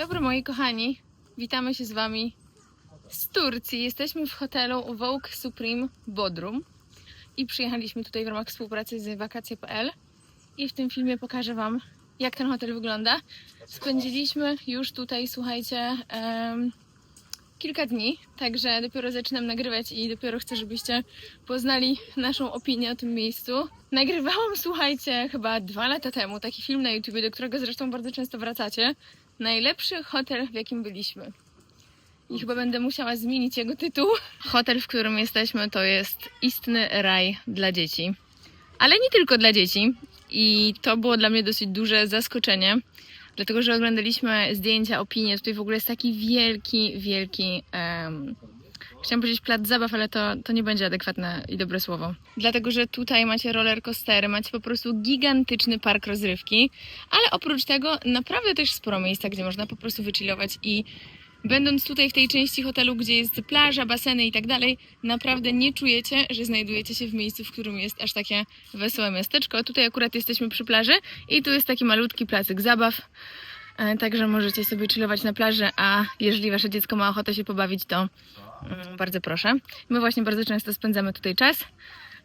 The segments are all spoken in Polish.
dobry moi kochani, witamy się z Wami z Turcji. Jesteśmy w hotelu Vogue Supreme Bodrum i przyjechaliśmy tutaj w ramach współpracy z wakacje.pl i w tym filmie pokażę Wam jak ten hotel wygląda. Spędziliśmy już tutaj, słuchajcie, em, kilka dni, także dopiero zaczynam nagrywać i dopiero chcę, żebyście poznali naszą opinię o tym miejscu. Nagrywałam, słuchajcie, chyba dwa lata temu taki film na YouTube, do którego zresztą bardzo często wracacie. Najlepszy hotel, w jakim byliśmy. I chyba będę musiała zmienić jego tytuł. Hotel, w którym jesteśmy, to jest istny raj dla dzieci. Ale nie tylko dla dzieci. I to było dla mnie dosyć duże zaskoczenie. Dlatego, że oglądaliśmy zdjęcia, opinie. Tutaj w ogóle jest taki wielki, wielki. em, Chciałam powiedzieć plac zabaw, ale to, to nie będzie adekwatne i dobre słowo. Dlatego, że tutaj macie roller coastery, macie po prostu gigantyczny park rozrywki, ale oprócz tego naprawdę też sporo miejsca, gdzie można po prostu wychillować i będąc tutaj w tej części hotelu, gdzie jest plaża, baseny i tak dalej, naprawdę nie czujecie, że znajdujecie się w miejscu, w którym jest aż takie wesołe miasteczko. Tutaj akurat jesteśmy przy plaży i tu jest taki malutki placyk zabaw. E, Także możecie sobie chillować na plaży, a jeżeli wasze dziecko ma ochotę się pobawić, to bardzo proszę. My właśnie bardzo często spędzamy tutaj czas.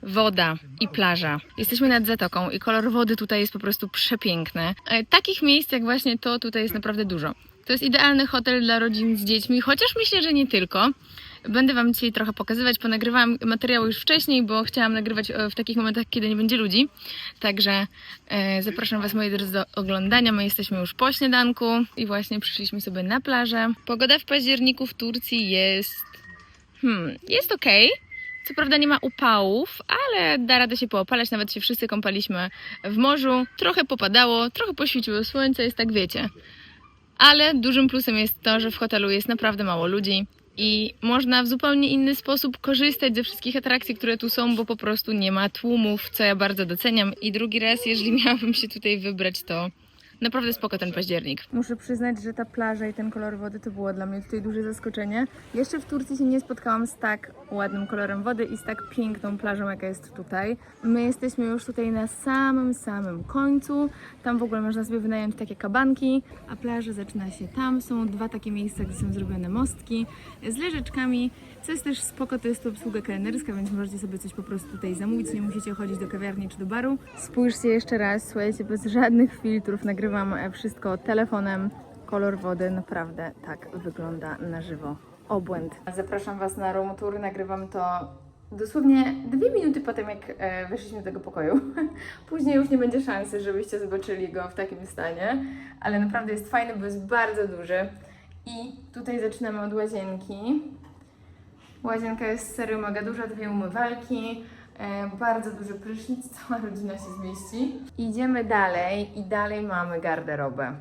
Woda i plaża. Jesteśmy nad zatoką i kolor wody tutaj jest po prostu przepiękny. E, Takich miejsc jak właśnie to tutaj jest naprawdę dużo. To jest idealny hotel dla rodzin z dziećmi, chociaż myślę, że nie tylko. Będę Wam dzisiaj trochę pokazywać. Ponagrywałam materiał już wcześniej, bo chciałam nagrywać e, w takich momentach, kiedy nie będzie ludzi. Także e, zapraszam Was, moi drodzy, do oglądania. My jesteśmy już po śniadanku i właśnie przyszliśmy sobie na plażę. Pogoda w październiku w Turcji jest. Hmm, jest ok. Co prawda nie ma upałów, ale da radę się poopalać. Nawet się wszyscy kąpaliśmy w morzu. Trochę popadało, trochę poświeciło słońce, jest tak wiecie. Ale dużym plusem jest to, że w hotelu jest naprawdę mało ludzi i można w zupełnie inny sposób korzystać ze wszystkich atrakcji, które tu są, bo po prostu nie ma tłumów, co ja bardzo doceniam. I drugi raz, jeżeli miałabym się tutaj wybrać, to naprawdę spoko ten październik. Muszę przyznać, że ta plaża i ten kolor wody to było dla mnie tutaj duże zaskoczenie. Jeszcze w Turcji się nie spotkałam z tak ładnym kolorem wody i z tak piękną plażą, jaka jest tutaj. My jesteśmy już tutaj na samym, samym końcu. Tam w ogóle można sobie wynająć takie kabanki, a plaża zaczyna się tam. Są dwa takie miejsca, gdzie są zrobione mostki z leżeczkami. Co jest też spoko, to jest to obsługa kelnerska, więc możecie sobie coś po prostu tutaj zamówić, nie musicie chodzić do kawiarni czy do baru. Spójrzcie jeszcze raz, słuchajcie, bez żadnych filtrów nagrywam e, wszystko telefonem. Kolor wody naprawdę tak wygląda na żywo. Obłęd. Zapraszam Was na room tour, nagrywam to dosłownie dwie minuty po tym, jak e, weszliśmy do tego pokoju. Później już nie będzie szansy, żebyście zobaczyli go w takim stanie, ale naprawdę jest fajny, bo jest bardzo duży. I tutaj zaczynamy od łazienki. Łazienka jest serio mega duża, dwie umywalki, bardzo duży prysznic, cała rodzina się zmieści. Idziemy dalej i dalej mamy garderobę.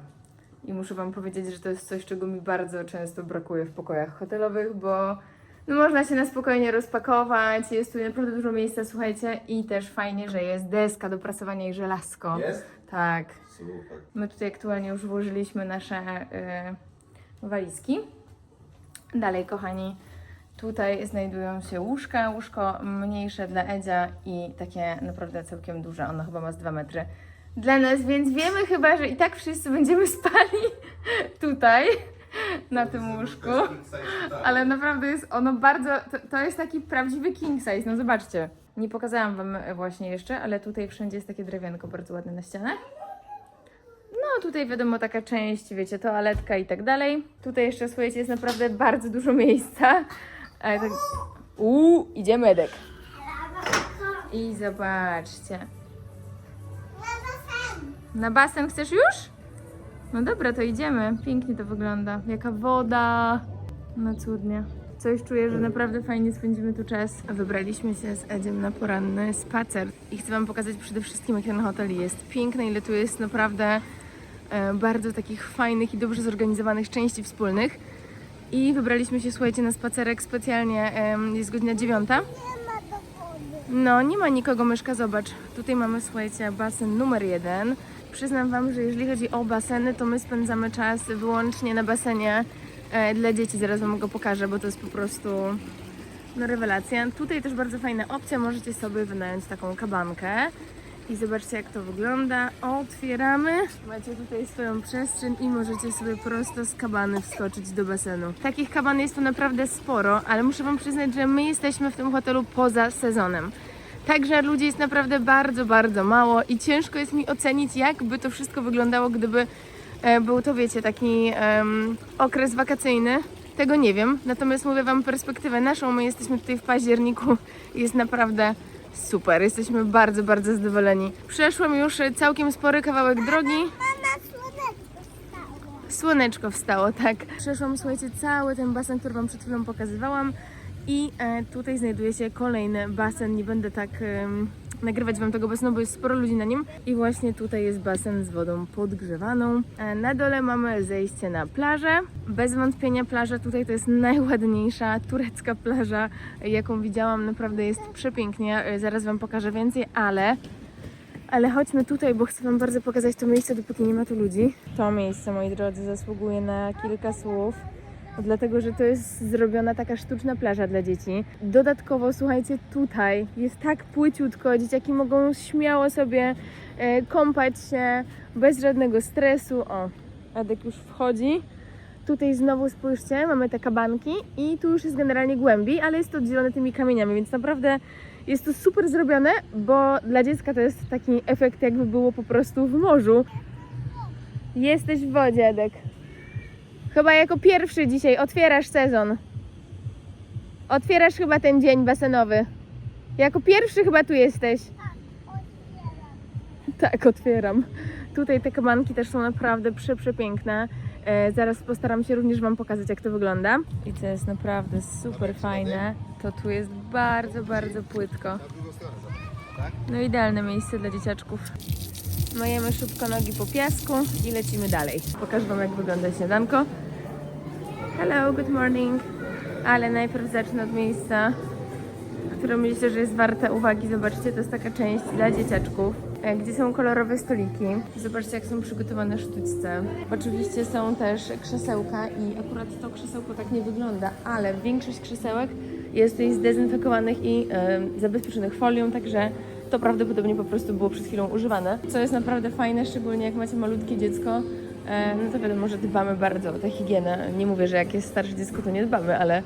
I muszę Wam powiedzieć, że to jest coś, czego mi bardzo często brakuje w pokojach hotelowych, bo no można się na spokojnie rozpakować, jest tu naprawdę dużo miejsca, słuchajcie, i też fajnie, że jest deska do prasowania i żelazko. Jest? Tak. Super. My tutaj aktualnie już włożyliśmy nasze y, walizki. Dalej, kochani, tutaj znajdują się łóżka. Łóżko mniejsze dla Edzia i takie naprawdę całkiem duże. Ono chyba ma z 2 metry dla nas, więc wiemy chyba, że i tak wszyscy będziemy spali tutaj na tym łóżku. Ale naprawdę jest ono bardzo. To, to jest taki prawdziwy king size. No zobaczcie. Nie pokazałam Wam właśnie jeszcze, ale tutaj wszędzie jest takie drewienko bardzo ładne na ścianach. No tutaj wiadomo taka część, wiecie, toaletka i tak dalej. Tutaj jeszcze, słuchajcie, jest naprawdę bardzo dużo miejsca. Ale tak... Uuu, idziemy Edek. I zobaczcie. Na basen chcesz już? No dobra, to idziemy. Pięknie to wygląda. Jaka woda. No cudnie. Coś czuję, że naprawdę fajnie spędzimy tu czas. Wybraliśmy się z Edziem na poranny spacer i chcę Wam pokazać przede wszystkim, jak ten hotel jest piękny, ile tu jest naprawdę e, bardzo takich fajnych i dobrze zorganizowanych części wspólnych. I wybraliśmy się, słuchajcie, na spacerek specjalnie, jest godzina dziewiąta. No, nie ma nikogo, myszka, zobacz. Tutaj mamy, słuchajcie, basen numer jeden. Przyznam Wam, że jeżeli chodzi o baseny, to my spędzamy czas wyłącznie na basenie e, dla dzieci. Zaraz Wam go pokażę, bo to jest po prostu no, rewelacja. Tutaj też bardzo fajna opcja, możecie sobie wynająć taką kabankę. I zobaczcie jak to wygląda. Otwieramy. Macie tutaj swoją przestrzeń i możecie sobie prosto z kabany wskoczyć do basenu. Takich kaban jest tu naprawdę sporo, ale muszę Wam przyznać, że my jesteśmy w tym hotelu poza sezonem. Także ludzi jest naprawdę bardzo, bardzo mało i ciężko jest mi ocenić, jakby to wszystko wyglądało, gdyby e, był to, wiecie, taki em, okres wakacyjny. Tego nie wiem, natomiast mówię Wam perspektywę naszą. My jesteśmy tutaj w październiku i jest naprawdę super. Jesteśmy bardzo, bardzo zadowoleni. Przeszłam już całkiem spory kawałek drogi. Słoneczko stało. Słoneczko wstało, tak. Przeszłam, słuchajcie, cały ten basen, który Wam przed chwilą pokazywałam. I e, tutaj znajduje się kolejny basen. Nie będę tak em, nagrywać Wam tego basenu, bo jest sporo ludzi na nim. I właśnie tutaj jest basen z wodą podgrzewaną. E, na dole mamy zejście na plażę. Bez wątpienia plaża tutaj to jest najładniejsza turecka plaża, jaką widziałam. Naprawdę jest przepięknie. E, zaraz Wam pokażę więcej, ale ale chodźmy tutaj, bo chcę Wam bardzo pokazać to miejsce, dopóki nie ma tu ludzi. To miejsce, moi drodzy, zasługuje na kilka słów, dlatego że to jest zrobiona taka sztuczna plaża dla dzieci. Dodatkowo, słuchajcie, tutaj jest tak płyciutko, dzieciaki mogą śmiało sobie e, kąpać się bez żadnego stresu. O, Adek już wchodzi. Tutaj znowu spójrzcie, mamy te kabanki i tu już jest generalnie głębiej, ale jest to oddzielone tymi kamieniami, więc naprawdę jest to super zrobione, bo dla dziecka to jest taki efekt, jakby było po prostu w morzu. Jesteś w wodzie, Edek. Chyba jako pierwszy dzisiaj otwierasz sezon. Otwierasz chyba ten dzień basenowy. Jako pierwszy chyba tu jesteś. Tak, otwieram. Tutaj te kabanki też są naprawdę prze, przepiękne. E, zaraz postaram się również Wam pokazać, jak to wygląda. I co jest naprawdę super fajne, to tu jest bardzo, bardzo płytko. No idealne miejsce dla dzieciaczków. Myjemy szybko nogi po piasku i lecimy dalej. Pokażę Wam, jak wygląda śniadanko. Hello, good morning. Ale najpierw zacznę od miejsca, które myślę, że jest warte uwagi. Zobaczcie, to jest taka część dla dzieciaczków, e, gdzie są kolorowe stoliki. Zobaczcie, jak są przygotowane sztućce. Oczywiście są też krzesełka i akurat to krzesełko tak nie wygląda, ale większość krzesełek jest tutaj zdezynfekowanych i zabezpieczonych folią, także to prawdopodobnie po prostu było przed chwilą używane. Co jest naprawdę fajne, szczególnie jak macie malutkie dziecko, e, no to wiadomo, że dbamy bardzo o tę higienę. Nie mówię, że jak jest starsze dziecko, to nie dbamy, ale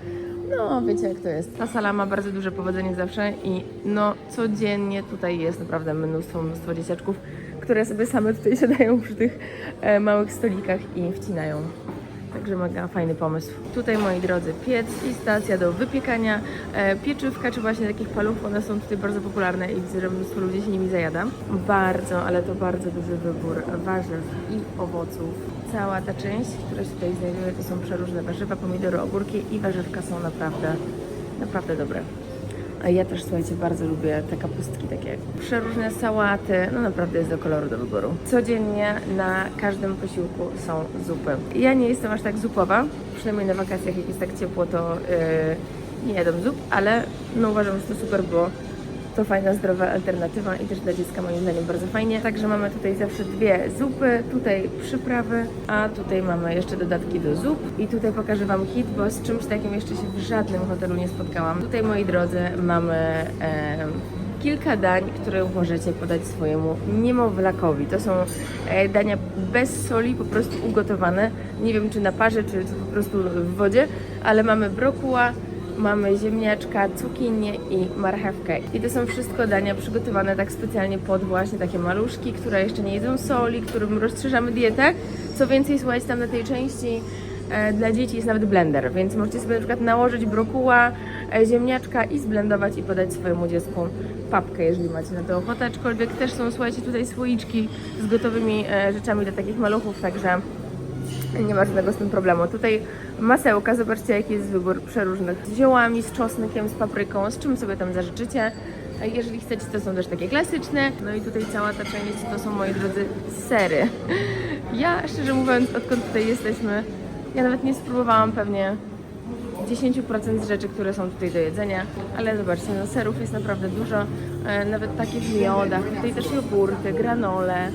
no, wiecie jak to jest. Ta sala ma bardzo duże powodzenie zawsze i no, codziennie tutaj jest naprawdę mnóstwo, mnóstwo dzieciaczków, które sobie same tutaj siadają przy tych e, małych stolikach i wcinają. Także mega fajny pomysł. Tutaj, moi drodzy, piec i stacja do wypiekania e, pieczywka, czy właśnie takich paluchów. One są tutaj bardzo popularne i widzę, że mnóstwo ludzi się nimi zajada. Bardzo, ale to bardzo duży wybór warzyw i owoców. Cała ta część, która się tutaj znajduje, to są przeróżne warzywa, pomidory, ogórki i warzywka są naprawdę, naprawdę dobre. Ja też, słuchajcie, bardzo lubię te kapustki takie. Przeróżne sałaty, no naprawdę jest do koloru do wyboru. Codziennie na każdym posiłku są zupy. Ja nie jestem aż tak zupowa, przynajmniej na wakacjach, jak jest tak ciepło, to yy, nie jadam zup, ale no uważam, że to super, bo to fajna, zdrowa alternatywa i też dla dziecka moim zdaniem bardzo fajnie. Także mamy tutaj zawsze dwie zupy, tutaj przyprawy, a tutaj mamy jeszcze dodatki do zup. I tutaj pokażę Wam hit, bo z czymś takim jeszcze się w żadnym hotelu nie spotkałam. Tutaj, moi drodzy, mamy em, kilka dań, które możecie podać swojemu niemowlakowi. To są e, dania bez soli, po prostu ugotowane. Nie wiem, czy na parze, czy po prostu w wodzie, ale mamy brokuła, mamy ziemniaczka, cukinię i marchewkę. I to są wszystko dania przygotowane tak specjalnie pod właśnie takie maluszki, które jeszcze nie jedzą soli, którym rozszerzamy dietę. Co więcej, słuchajcie, tam na tej części e, dla dzieci jest nawet blender, więc możecie sobie na przykład nałożyć brokuła, e, ziemniaczka i zblendować i podać swojemu dziecku papkę, jeżeli macie na to ochotę. Aczkolwiek też są, słuchajcie, tutaj słoiczki z gotowymi e, rzeczami dla takich maluchów, także nie ma żadnego z tym problemu. Tutaj masełka, zobaczcie jaki jest wybór przeróżnych. Z ziołami, z czosnkiem, z papryką, z czym sobie tam zażyczycie. Jeżeli chcecie, to są też takie klasyczne. No i tutaj cała ta część to są, moi drodzy, sery. Ja, szczerze mówiąc, odkąd tutaj jesteśmy, ja nawet nie spróbowałam pewnie 10% z rzeczy, które są tutaj do jedzenia, ale zobaczcie, no serów jest naprawdę dużo, e, nawet takie w miodach, tutaj też jogurty, granole.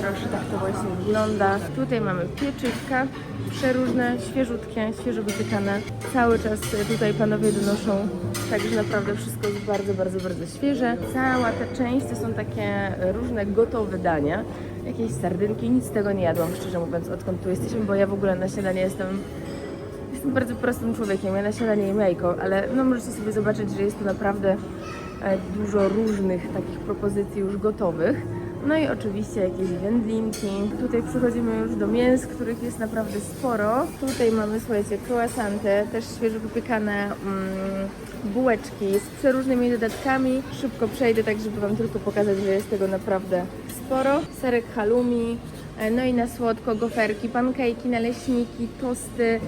Proszę, tak to właśnie wygląda. Tutaj mamy pieczywka, przeróżne, świeżutkie, świeżo wypiekane. Cały czas tutaj panowie donoszą, także naprawdę wszystko jest bardzo, bardzo, bardzo świeże. Cała ta część to są takie różne gotowe dania. Jakieś sardynki, nic z tego nie jadłam, szczerze mówiąc, odkąd tu jesteśmy, bo ja w ogóle na śniadanie jestem Jestem bardzo prostym człowiekiem, ja na śniadanie jem jajko, ale no możecie sobie zobaczyć, że jest tu naprawdę e, dużo różnych takich propozycji już gotowych. No i oczywiście jakieś wędlinki. Tutaj przechodzimy już do mięs, których jest naprawdę sporo. Tutaj mamy, słuchajcie, croissanty, też świeżo wypiekane mm, bułeczki z przeróżnymi dodatkami. Szybko przejdę, tak żeby Wam tylko pokazać, że jest tego naprawdę sporo. Serek halloumi, e, no i na słodko goferki, pankejki, naleśniki, tosty.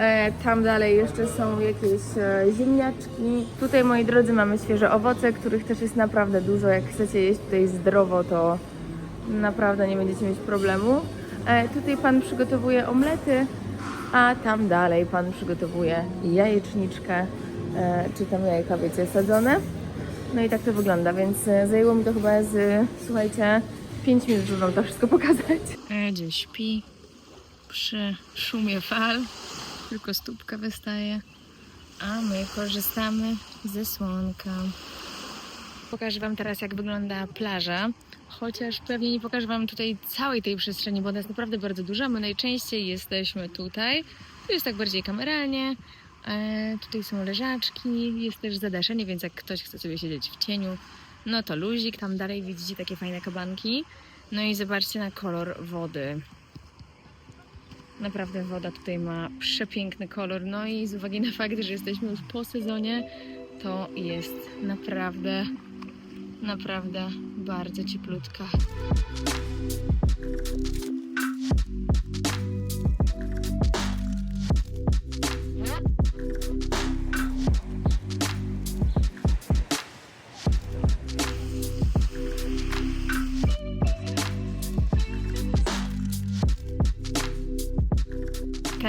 E, Tam dalej jeszcze są jakieś e, ziemniaczki. Tutaj, moi drodzy, mamy świeże owoce, których też jest naprawdę dużo. Jak chcecie jeść tutaj zdrowo, to naprawdę nie będziecie mieć problemu. E, Tutaj pan przygotowuje omlety, a tam dalej pan przygotowuje jajeczniczkę, czy tam jajka, wiecie, sadzone. No i tak to wygląda, więc zajęło mi to chyba z, słuchajcie, 5 minut, żeby wam to wszystko pokazać. Edzie śpi przy szumie fal, tylko stópka wystaje, a my korzystamy ze słonka. Pokażę Wam teraz, jak wygląda plaża. Chociaż pewnie nie pokażę Wam tutaj całej tej przestrzeni, bo ona jest naprawdę bardzo duża. My najczęściej jesteśmy tutaj. Tu jest tak bardziej kameralnie. E, tutaj są leżaczki, jest też zadaszenie, więc jak ktoś chce sobie siedzieć w cieniu, no to luzik. Tam dalej widzicie takie fajne kabanki. No i zobaczcie na kolor wody. Naprawdę woda tutaj ma przepiękny kolor. No i z uwagi na fakt, że jesteśmy już po sezonie, to jest naprawdę, naprawdę bardzo cieplutka.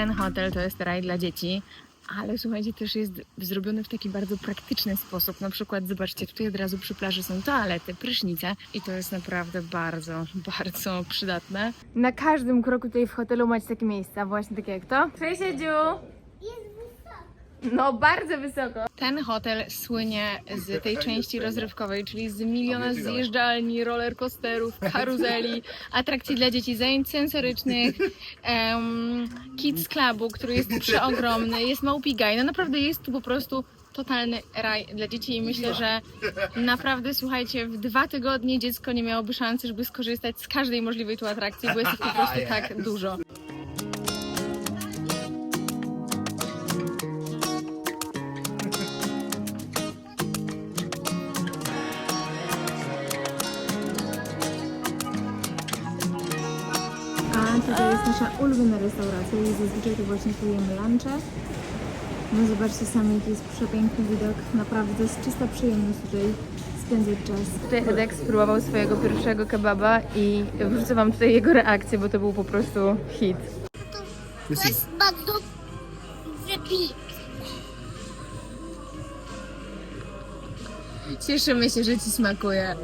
Ten hotel to jest raj dla dzieci, ale słuchajcie, też jest zrobiony w taki bardzo praktyczny sposób. Na przykład, zobaczcie, tutaj od razu przy plaży są toalety, prysznice i to jest naprawdę bardzo, bardzo przydatne. Na każdym kroku tutaj w hotelu macie takie miejsca, właśnie takie jak to. Cześć, Edziu! No, bardzo wysoko. Ten hotel słynie z tej części rozrywkowej, czyli z miliona zjeżdżalni, rollercoasterów, karuzeli, atrakcji dla dzieci, zajęć sensorycznych, em, kids clubu, który jest przeogromny, jest małpigaj. No naprawdę jest tu po prostu totalny raj dla dzieci i myślę, że naprawdę, słuchajcie, w dwa tygodnie dziecko nie miałoby szansy, żeby skorzystać z każdej możliwej tu atrakcji, bo jest ich po prostu tak dużo. Nasza ulubiona restauracja i zazwyczaj to właśnie tu jemy lunche. No zobaczcie sami, jaki jest przepiękny widok. Naprawdę to jest czysta przyjemność tutaj spędzać czas. Tutaj Edek spróbował swojego pierwszego kebaba i wrzucę wam tutaj jego reakcję, bo to był po prostu hit. To jest bardzo. Cieszymy się, że ci smakuje.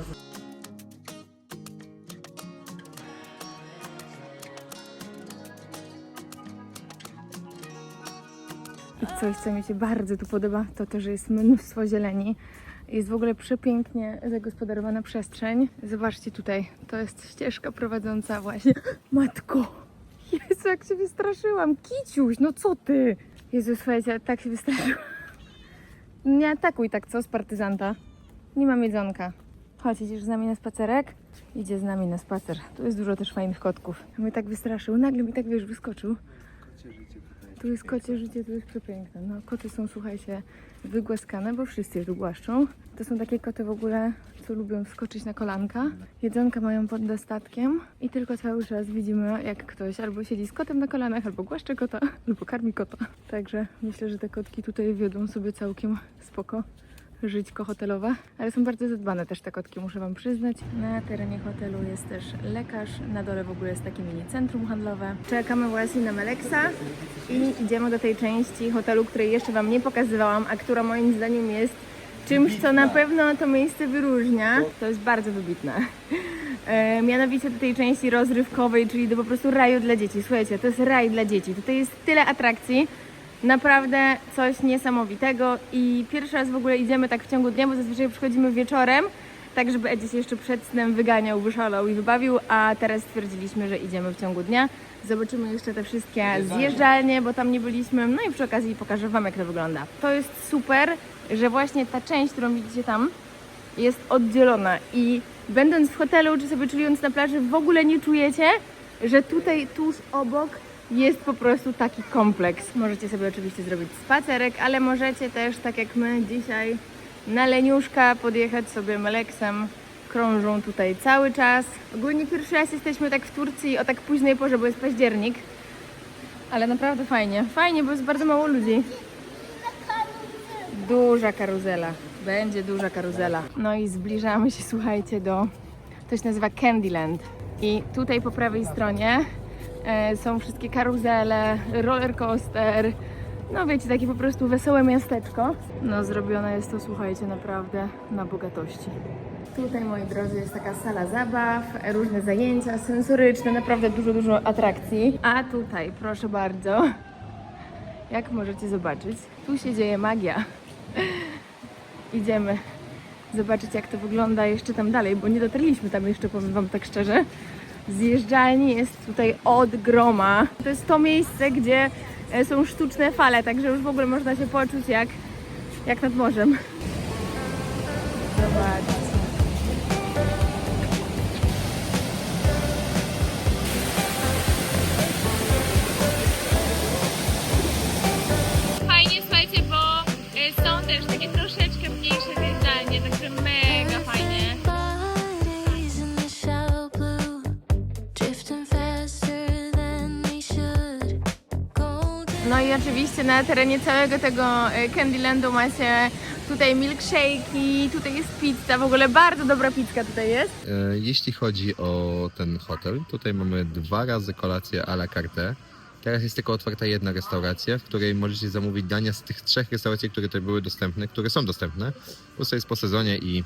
Coś, co mi się bardzo tu podoba, to to, że jest mnóstwo zieleni. Jest w ogóle przepięknie zagospodarowana przestrzeń. Zobaczcie tutaj, to jest ścieżka prowadząca właśnie. Matko! Jezu, jak się wystraszyłam! Kiciuś, no co ty? Jezu, słuchajcie, tak się wystraszyłam. Nie atakuj tak, co, z partyzanta? Nie mam jedzonka. Chodź, idziesz z nami na spacerek? Idzie z nami na spacer. Tu jest dużo też fajnych kotków. Mnie tak wystraszył. Nagle mi tak, wiesz, wyskoczył. Tu jest kocie życie, tu jest przepiękne. No, koty są, słuchajcie, wygłaskane, bo wszyscy je tu głaszczą. To są takie koty w ogóle, co lubią wskoczyć na kolanka. Jedzonka mają pod dostatkiem i tylko cały czas widzimy, jak ktoś albo siedzi z kotem na kolanach, albo głaszcze kota, albo karmi kota. Także myślę, że te kotki tutaj wiodą sobie całkiem spoko żyćko hotelowe, ale są bardzo zadbane też te kotki, muszę Wam przyznać. Na terenie hotelu jest też lekarz, na dole w ogóle jest takie mini centrum handlowe. Czekamy właśnie na Meleksa i idziemy do tej części hotelu, której jeszcze Wam nie pokazywałam, a która moim zdaniem jest czymś, co na pewno to miejsce wyróżnia. To jest bardzo wybitne. E, mianowicie do tej części rozrywkowej, czyli do po prostu raju dla dzieci. Słuchajcie, to jest raj dla dzieci. Tutaj jest tyle atrakcji. Naprawdę coś niesamowitego i pierwszy raz w ogóle idziemy tak w ciągu dnia, bo zazwyczaj przychodzimy wieczorem, tak żeby Edzie się jeszcze przed snem wyganiał, wyszalał i wybawił, a teraz stwierdziliśmy, że idziemy w ciągu dnia. Zobaczymy jeszcze te wszystkie zjeżdżalnie, bo tam nie byliśmy, no i przy okazji pokażę Wam jak to wygląda. To jest super, że właśnie ta część, którą widzicie tam, jest oddzielona i będąc w hotelu czy sobie chillując na plaży w ogóle nie czujecie, że tutaj tuż obok jest po prostu taki kompleks. Możecie sobie oczywiście zrobić spacerek, ale możecie też, tak jak my dzisiaj, na leniuszka podjechać sobie Meleksem. Krążą tutaj cały czas. Ogólnie pierwszy raz jesteśmy tak w Turcji o tak późnej porze, bo jest październik. Ale naprawdę fajnie. Fajnie, bo jest bardzo mało ludzi. Duża karuzela. Będzie duża karuzela. No i zbliżamy się, słuchajcie, do. To się nazywa Candyland. I tutaj po prawej stronie są wszystkie karuzele, roller coaster. No wiecie, takie po prostu wesołe miasteczko. No zrobione jest to, słuchajcie, naprawdę na bogatości. Tutaj, moi drodzy, jest taka sala zabaw, różne zajęcia sensoryczne, naprawdę dużo, dużo atrakcji. A tutaj, proszę bardzo, jak możecie zobaczyć, tu się dzieje magia. Idziemy zobaczyć, jak to wygląda jeszcze tam dalej, bo nie dotarliśmy tam jeszcze, powiem Wam tak szczerze. Zjeżdżalni jest tutaj od groma. To jest to miejsce, gdzie e, są sztuczne fale, także już w ogóle można się poczuć jak, jak nad morzem. Oczywiście na terenie całego tego y, Candylandu macie tutaj milkshake'i, tutaj jest pizza, w ogóle bardzo dobra pizza tutaj jest. E, Jeśli chodzi o ten hotel, tutaj mamy dwa razy kolację à la carte. Teraz jest tylko otwarta jedna restauracja, w której możecie zamówić dania z tych trzech restauracji, które tutaj były dostępne, które są dostępne. Prostu jest po sezonie i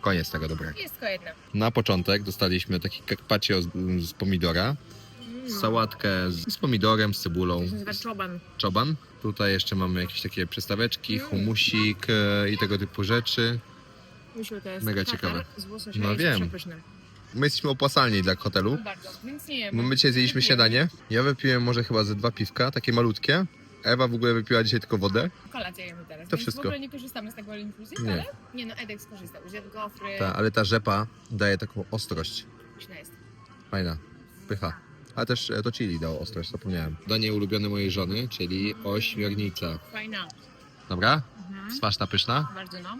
koniec tego dobrego. Jest tylko jedna. Na początek dostaliśmy taki carpaccio z, z pomidora, sałatkę z, z pomidorem, z cebulą, czoban. czoban. Tutaj jeszcze mamy jakieś takie przystaweczki, humusik e, i tego typu rzeczy. Myślę, to jest Mega tatar ciekawe. Z łososia No jest wiem. przepyszny. My jesteśmy opłacalni dla hotelu. Bardzo, więc nie Bo my dzisiaj zjedliśmy śniadanie. Ja wypiłem może chyba ze dwa piwka, takie malutkie. Ewa w ogóle wypiła dzisiaj tylko wodę. Kolację jemy teraz, To więc wszystko. w ogóle nie korzystamy z tego all inclusive, Nie. ale nie no, Edek skorzystał. Zjadł gofry, Ta, ale ta rzepa daje taką ostrość. jest. Fajna. Pycha. Ale też e, to chili dało ostrość, zapomniałem. Danie ulubione mojej żony, czyli ośmiornica. Fajna. Dobra? Mhm. Smaczna, pyszna? Bardzo no.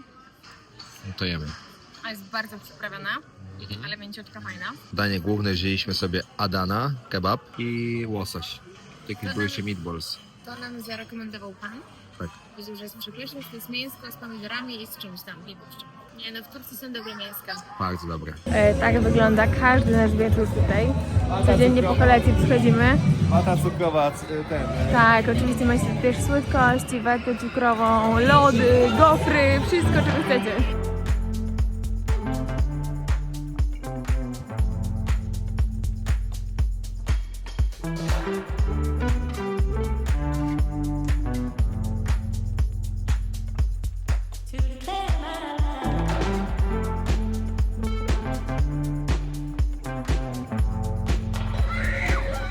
No to jemy. A jest bardzo przyprawiona, Mhm. ale mięciutka fajna. Danie główne wzięliśmy sobie Adana, kebab i łosoś. Takie były się meatballs. To nam zarekomendował pan. Tak. Powiedział, że jest przepyszne, to jest mięsko z pomidorami i z czymś tam, nie wiem z czym. Nie no, w Turcji są dobre mięska. Bardzo dobre. E, tak wygląda każdy nasz wieczór tutaj. Codziennie po kolacji przychodzimy. Mata cukrowa, c- ten. e, Tak, oczywiście macie też słodkości, watę cukrową, lody, gofry, wszystko czego chcecie.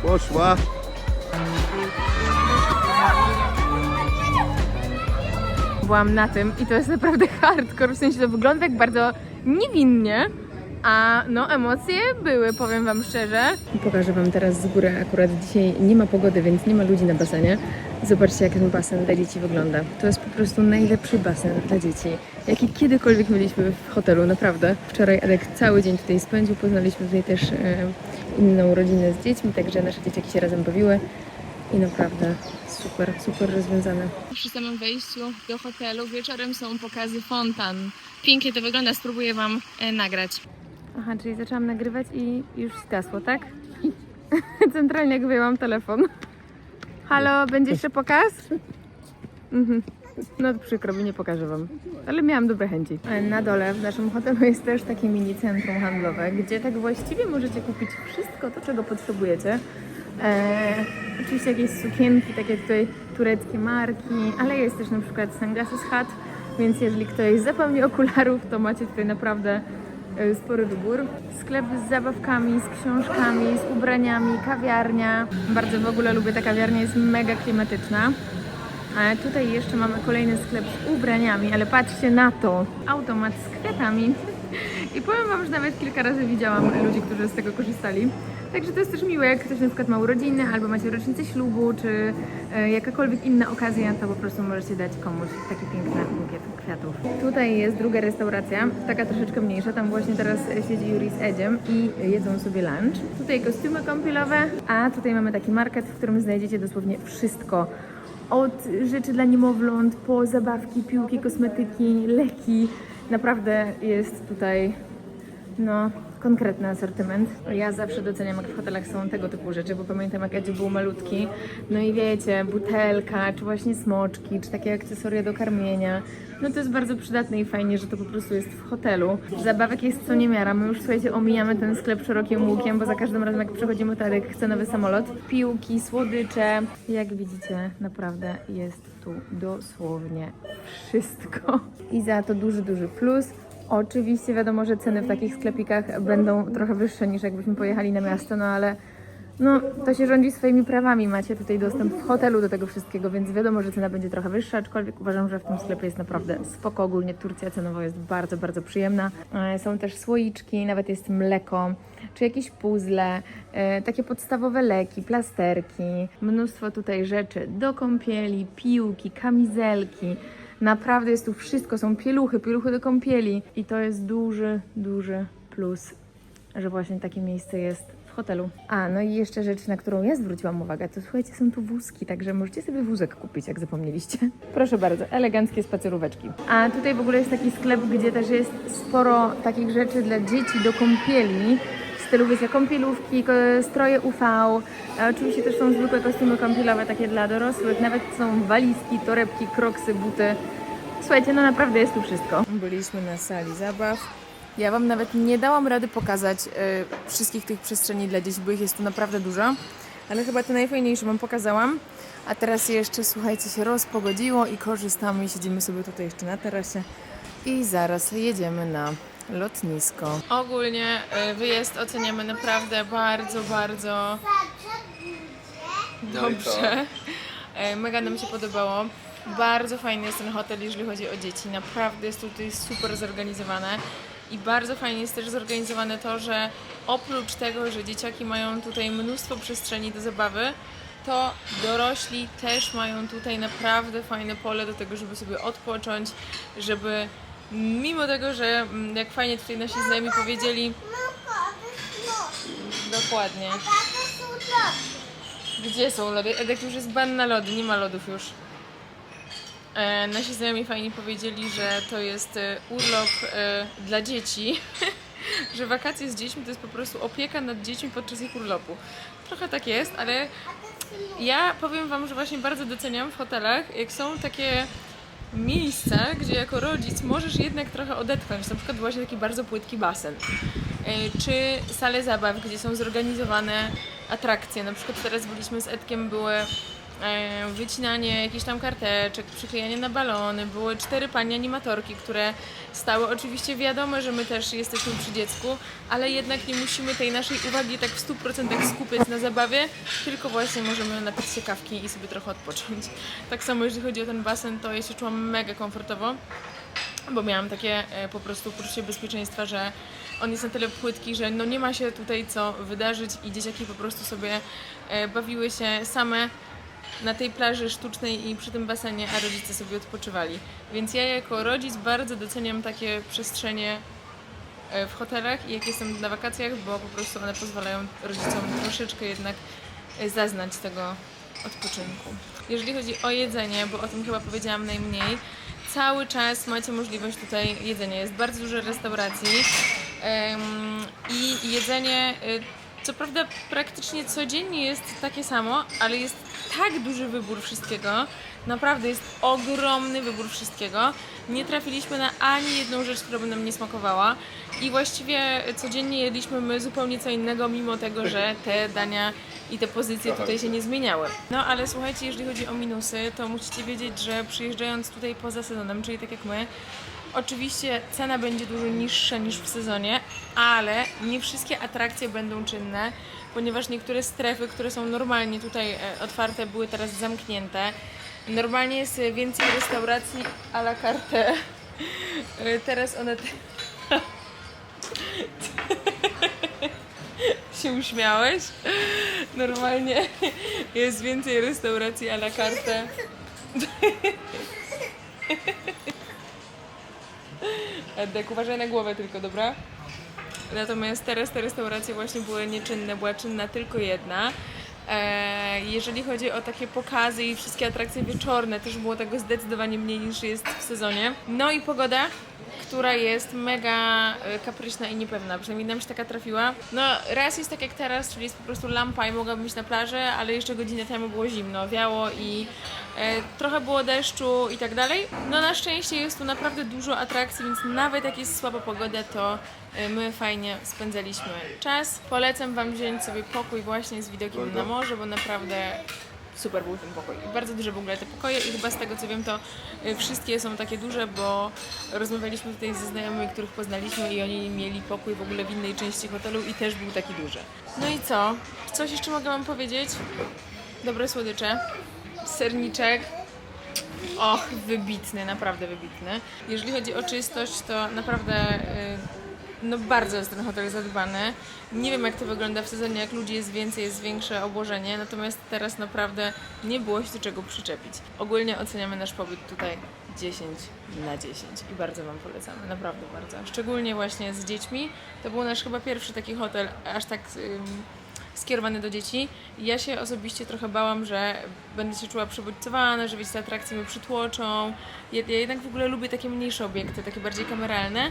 Poszła. Byłam na tym i to jest naprawdę hardcore, w sensie to wygląda jak bardzo niewinnie, a no emocje były, powiem Wam szczerze. Pokażę Wam teraz z góry, akurat dzisiaj nie ma pogody, więc nie ma ludzi na basenie. Zobaczcie jak ten basen dla dzieci wygląda. To jest po prostu najlepszy basen dla dzieci, jaki kiedykolwiek mieliśmy w hotelu, naprawdę. Wczoraj Edek cały dzień tutaj spędził, poznaliśmy tutaj też e, inną rodzinę z dziećmi, także nasze dzieciaki się razem bawiły. i naprawdę super, super rozwiązane. Przy samym wejściu do hotelu wieczorem są pokazy fontan. Pięknie to wygląda, spróbuję Wam e, nagrać. Aha, czyli zaczęłam nagrywać i już zgasło, tak? Centralnie jak wyjęłam telefon. Halo, będzie jeszcze pokaz? Mhm. No przykro mi, nie pokażę Wam. Ale miałam dobre chęci. Na dole w naszym hotelu jest też takie mini centrum handlowe, gdzie tak właściwie możecie kupić wszystko to, czego potrzebujecie. E, oczywiście jakieś sukienki, takie tutaj tureckie marki, ale jest też na przykład Sunglasses Hut, więc jeżeli ktoś zapomni okularów, to macie tutaj naprawdę e, spory wybór. Sklep z zabawkami, z książkami, z ubraniami, kawiarnia. Bardzo w ogóle lubię ta kawiarnia, jest mega klimatyczna. A tutaj jeszcze mamy kolejny sklep z ubraniami, ale patrzcie na to, automat z kwiatami. I powiem Wam, że nawet kilka razy widziałam ludzi, którzy z tego korzystali. Także to jest też miłe, jak ktoś na przykład ma urodziny, albo macie rocznicę ślubu, czy e, jakakolwiek inna okazja, to po prostu możecie dać komuś taki piękny bukiet kwiatów. Tutaj jest druga restauracja, taka troszeczkę mniejsza, tam właśnie teraz siedzi Yuri z Edziem i jedzą sobie lunch. Tutaj kostiumy kąpielowe, a tutaj mamy taki market, w którym znajdziecie dosłownie wszystko. Od rzeczy dla niemowląt, po zabawki, piłki, kosmetyki, leki. Naprawdę jest tutaj no, konkretny asortyment. Ja zawsze doceniam, jak w hotelach są tego typu rzeczy, bo pamiętam, jak Edziu był malutki. No i wiecie, butelka, czy właśnie smoczki, czy takie akcesoria do karmienia. No to jest bardzo przydatne i fajnie, że to po prostu jest w hotelu. Zabawek jest co niemiara. My już, słuchajcie, omijamy ten sklep szerokim łukiem, bo za każdym razem, jak przechodzimy, Tadek chce nowy samolot. Piłki, słodycze. Jak widzicie, naprawdę jest tu dosłownie wszystko. I za to duży, duży plus. Oczywiście wiadomo, że ceny w takich sklepikach będą trochę wyższe niż jakbyśmy pojechali na miasto, no ale no, to się rządzi swoimi prawami. Macie tutaj dostęp w hotelu do tego wszystkiego, więc wiadomo, że cena będzie trochę wyższa, aczkolwiek uważam, że w tym sklepie jest naprawdę spoko. Ogólnie Turcja cenowo jest bardzo, bardzo przyjemna. E, Są też słoiczki, nawet jest mleko, czy jakieś puzzle, e, takie podstawowe leki, plasterki, mnóstwo tutaj rzeczy do kąpieli, piłki, kamizelki. Naprawdę jest tu wszystko, są pieluchy, pieluchy do kąpieli i to jest duży, duży plus, że właśnie takie miejsce jest w hotelu. A, no i jeszcze rzecz, na którą ja zwróciłam uwagę, to słuchajcie, są tu wózki, także możecie sobie wózek kupić, jak zapomnieliście. Proszę bardzo, eleganckie spaceróweczki. A tutaj w ogóle jest taki sklep, gdzie też jest sporo takich rzeczy dla dzieci do kąpieli. Wiecie, kąpielówki, stroje UV, a oczywiście też są zwykłe kostiumy kąpielowe, takie dla dorosłych, nawet są walizki, torebki, kroksy, buty. Słuchajcie, no naprawdę jest tu wszystko. Byliśmy na sali zabaw. Ja Wam nawet nie dałam rady pokazać y, wszystkich tych przestrzeni dla dzieci, bo ich jest tu naprawdę dużo. Ale chyba te najfajniejsze Wam pokazałam. A teraz jeszcze, słuchajcie, się rozpogodziło i korzystamy i siedzimy sobie tutaj jeszcze na terasie. I zaraz jedziemy na lotnisko. Ogólnie y, wyjazd oceniamy naprawdę bardzo, bardzo dobrze. E, Mega nam się podobało. Bardzo fajny jest ten hotel, jeżeli chodzi o dzieci. Naprawdę jest tutaj super zorganizowane. I bardzo fajnie jest też zorganizowane to, że oprócz tego, że dzieciaki mają tutaj mnóstwo przestrzeni do zabawy, to dorośli też mają tutaj naprawdę fajne pole do tego, żeby sobie odpocząć, żeby mimo tego, że mm, jak fajnie tutaj nasi znajomi powiedzieli, dokładnie, gdzie są lody? Edek już jest ban na lody, nie ma lodów już. E, nasi znajomi fajnie powiedzieli, że to jest e, urlop e, dla dzieci, że wakacje z dziećmi to jest po prostu opieka nad dziećmi podczas ich urlopu. Trochę tak jest, ale ja powiem Wam, że właśnie bardzo doceniam w hotelach, jak są takie miejsca, gdzie jako rodzic możesz jednak trochę odetchnąć. Na przykład właśnie taki bardzo płytki basen. E, Czy sale zabaw, gdzie są zorganizowane atrakcje. Na przykład teraz byliśmy z Edkiem, były wycinanie jakichś tam karteczek, przyklejanie na balony, były cztery pani animatorki, które stały. Oczywiście wiadomo, że my też jesteśmy przy dziecku, ale jednak nie musimy tej naszej uwagi tak w 100% skupiać na zabawie, tylko właśnie możemy napić się kawki i sobie trochę odpocząć. Tak samo jeżeli chodzi o ten basen, to ja się czułam mega komfortowo bo miałam takie e, po prostu poczucie bezpieczeństwa, że on jest na tyle płytki, że no nie ma się tutaj co wydarzyć i dzieciaki po prostu sobie e, bawiły się same na tej plaży sztucznej i przy tym basenie, a rodzice sobie odpoczywali. Więc ja jako rodzic bardzo doceniam takie przestrzenie e, w hotelach i jak jestem na wakacjach, bo po prostu one pozwalają rodzicom troszeczkę jednak e, zaznać tego odpoczynku. Jeżeli chodzi o jedzenie, bo o tym chyba powiedziałam najmniej, cały czas macie możliwość tutaj jedzenia. Jest bardzo dużo restauracji i jedzenie, y, co prawda praktycznie codziennie jest takie samo, ale jest tak duży wybór wszystkiego. Naprawdę jest ogromny wybór wszystkiego. Nie trafiliśmy na ani jedną rzecz, która by nam nie smakowała. I właściwie codziennie jedliśmy my zupełnie co innego, mimo tego, że te dania i te pozycje tutaj się nie zmieniały. No ale słuchajcie, jeżeli chodzi o minusy, to musicie wiedzieć, że przyjeżdżając tutaj poza sezonem, czyli tak jak my, Oczywiście cena będzie dużo niższa niż w sezonie, ale nie wszystkie atrakcje będą czynne, ponieważ niektóre strefy, które są normalnie tutaj e, otwarte, były teraz zamknięte. Normalnie jest e, więcej restauracji à la carte. E, Teraz one te... się uśmiałeś. Normalnie jest więcej restauracji à la carte. Edek, uważaj na głowę tylko, dobra? Natomiast teraz te restauracje właśnie były nieczynne, była czynna tylko jedna. E, jeżeli chodzi o takie pokazy i wszystkie atrakcje wieczorne, też było tego zdecydowanie mniej niż jest w sezonie. No i pogoda, która jest mega e, kapryśna i niepewna, przynajmniej nam się taka trafiła. No raz jest tak jak teraz, czyli jest po prostu lampa i mogłabym iść na plażę, ale jeszcze godzinę temu było zimno, wiało i e, trochę było deszczu i tak dalej. No na szczęście jest tu naprawdę dużo atrakcji, więc nawet jak jest słaba pogoda, to my fajnie spędzaliśmy czas. Polecam Wam wziąć sobie pokój właśnie z widokiem na morze, bo naprawdę super był ten pokój. I bardzo duże w ogóle te pokoje i chyba z tego co wiem to y, wszystkie są takie duże, bo rozmawialiśmy tutaj ze znajomymi, których poznaliśmy i oni mieli pokój w ogóle w innej części hotelu i też był taki duży. No i co? Coś jeszcze mogę Wam powiedzieć? Dobre słodycze, serniczek, Och, wybitny, naprawdę wybitny. Jeżeli chodzi o czystość, to naprawdę y, no bardzo jest ten hotel zadbany. Nie wiem jak to wygląda w sezonie, jak ludzi jest więcej, jest większe obłożenie, natomiast teraz naprawdę nie było się do czego przyczepić. Ogólnie oceniamy nasz pobyt tutaj 10 na 10 i bardzo Wam polecamy, naprawdę bardzo. Szczególnie właśnie z dziećmi. To był nasz chyba pierwszy taki hotel, aż tak ym, skierowany do dzieci. Ja się osobiście trochę bałam, że będę się czuła przebodźcowana, że wiecie, te atrakcje mnie przytłoczą. Ja, ja jednak w ogóle lubię takie mniejsze obiekty, takie bardziej kameralne,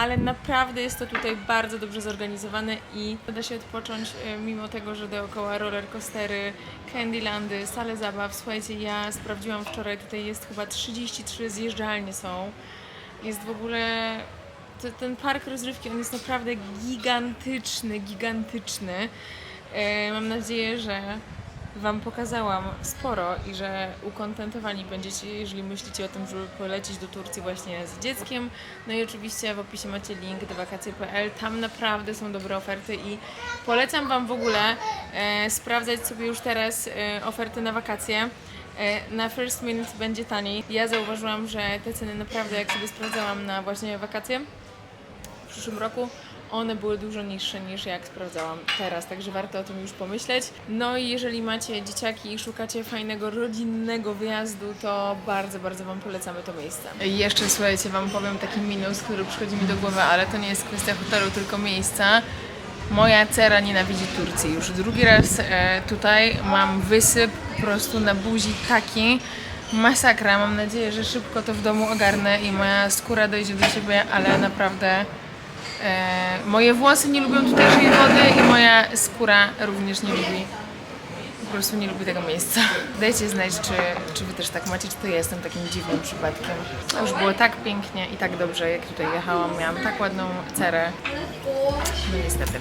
ale naprawdę jest to tutaj bardzo dobrze zorganizowane i da się odpocząć e, mimo tego, że dookoła roller coastery, Candylandy, sale zabaw. Słuchajcie, ja sprawdziłam wczoraj, tutaj jest chyba 33 zjeżdżalnie są. Jest w ogóle ten park rozrywki, on jest naprawdę gigantyczny, gigantyczny. E, mam nadzieję, że Wam pokazałam sporo i że ukontentowani będziecie, jeżeli myślicie o tym, żeby polecieć do Turcji właśnie z dzieckiem. No i oczywiście w opisie macie link do wakacje.pl. Tam naprawdę są dobre oferty i polecam Wam w ogóle e, sprawdzać sobie już teraz e, oferty na wakacje. E, Na First Minute będzie taniej. Ja zauważyłam, że te ceny naprawdę, jak sobie sprawdzałam na właśnie wakacje, w przyszłym roku, one były dużo niższe niż jak sprawdzałam teraz, także warto o tym już pomyśleć. No i jeżeli macie dzieciaki i szukacie fajnego rodzinnego wyjazdu, to bardzo, bardzo Wam polecamy to miejsce. Jeszcze słuchajcie, Wam powiem taki minus, który przychodzi mi do głowy, ale to nie jest kwestia hotelu, tylko miejsca. Moja cera nienawidzi Turcji. Już drugi raz e, tutaj mam wysyp po prostu na buzi taki, masakra. Mam nadzieję, że szybko to w domu ogarnę i moja skóra dojdzie do siebie, ale naprawdę moje włosy nie lubią tutejszej wody i moja skóra również nie lubi. Po prostu nie lubi tego miejsca. Dajcie znać, czy, czy wy też tak macie, czy to ja jestem takim dziwnym przypadkiem. Już było tak pięknie i tak dobrze, jak tutaj jechałam. Miałam tak ładną cerę. No niestety.